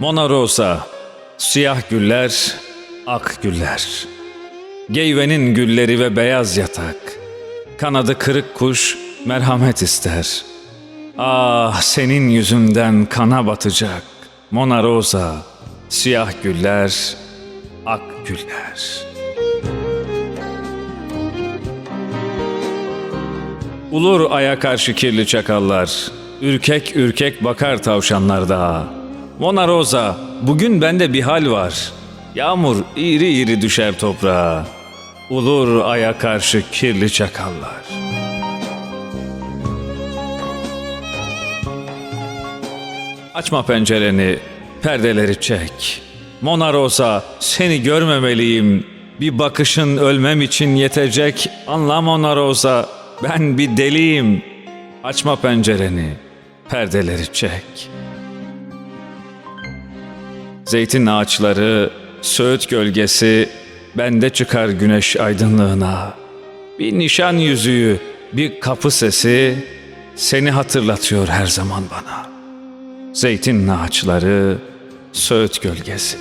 Mona Rosa, siyah güller, ak güller. Geyvenin gülleri ve beyaz yatak. Kanadı kırık kuş merhamet ister. Ah senin yüzünden kana batacak. Mona Rosa, siyah güller, ak güller. Ulur aya karşı kirli çakallar. Ürkek ürkek bakar tavşanlar dağa. Mona Rosa, bugün bende bir hal var. Yağmur iri iri düşer toprağa. Ulur aya karşı kirli çakallar. Açma pencereni, perdeleri çek. Mona Rosa, seni görmemeliyim. Bir bakışın ölmem için yetecek. Anla Mona Rosa, ben bir deliyim. Açma pencereni, perdeleri çek. Zeytin ağaçları, söğüt gölgesi, bende çıkar güneş aydınlığına. Bir nişan yüzüğü, bir kapı sesi, seni hatırlatıyor her zaman bana. Zeytin ağaçları, söğüt gölgesi.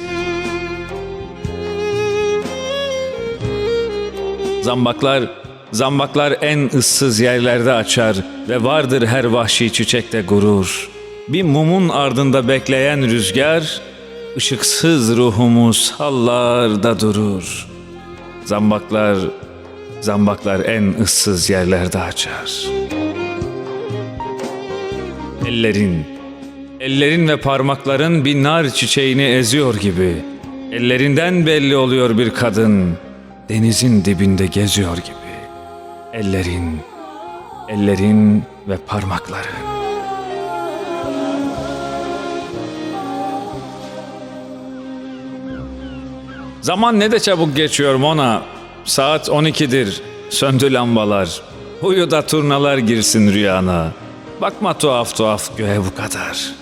Zambaklar, zambaklar en ıssız yerlerde açar ve vardır her vahşi çiçekte gurur. Bir mumun ardında bekleyen rüzgar, ışıksız ruhumu sallar da durur. Zambaklar, zambaklar en ıssız yerlerde açar. Ellerin, ellerin ve parmakların bir nar çiçeğini eziyor gibi. Ellerinden belli oluyor bir kadın, denizin dibinde geziyor gibi. Ellerin, ellerin ve parmakların. Zaman ne de çabuk geçiyor Mona. Saat 12'dir. Söndü lambalar. Uyu da turnalar girsin rüyana. Bakma tuhaf tuhaf göğe bu kadar.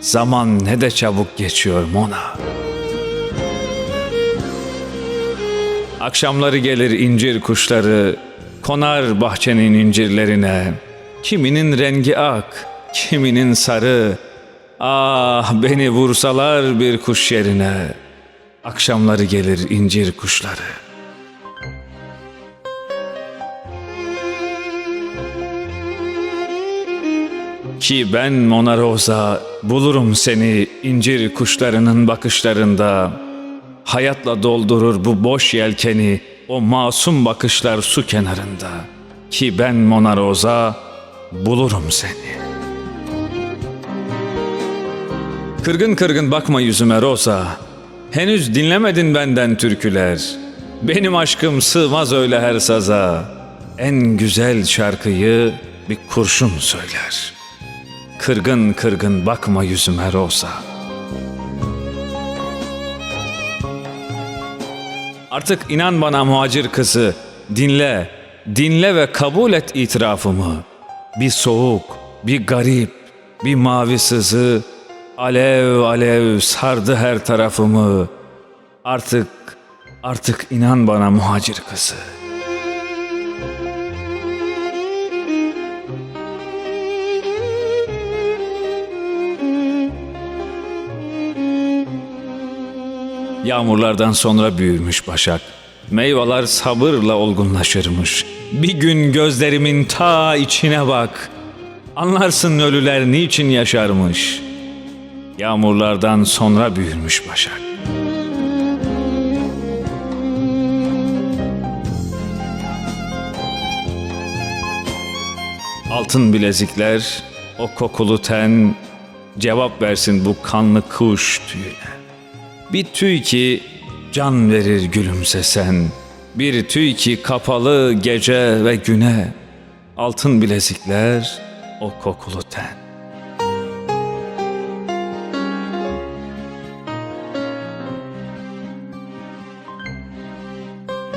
Zaman ne de çabuk geçiyor Mona. Akşamları gelir incir kuşları, konar bahçenin incirlerine. Kiminin rengi ak, kiminin sarı. Ah beni vursalar bir kuş yerine. Akşamları gelir incir kuşları. Ki ben Mona Rosa bulurum seni incir kuşlarının bakışlarında. Hayatla doldurur bu boş yelkeni o masum bakışlar su kenarında. Ki ben Mona Rosa bulurum seni. Kırgın kırgın bakma yüzüme Rosa. Henüz dinlemedin benden türküler. Benim aşkım sığmaz öyle her saza. En güzel şarkıyı bir kurşun söyler. Kırgın kırgın bakma yüzüme Rosa. Artık inan bana muhacir kızı. Dinle, dinle ve kabul et itirafımı. Bir soğuk, bir garip, bir mavi sızı, alev alev sardı her tarafımı. Artık, artık inan bana muhacir kızı. Yağmurlardan sonra büyürmüş başak. Meyveler sabırla olgunlaşırmış. Bir gün gözlerimin ta içine bak. Anlarsın ölüler niçin yaşarmış. Yağmurlardan sonra büyürmüş başak. Altın bilezikler, o kokulu ten, cevap versin bu kanlı kuş tüyüne. Bir tüy ki can verir gülümsesen. Bir tüy ki kapalı gece ve güne. Altın bilezikler o kokulu ten.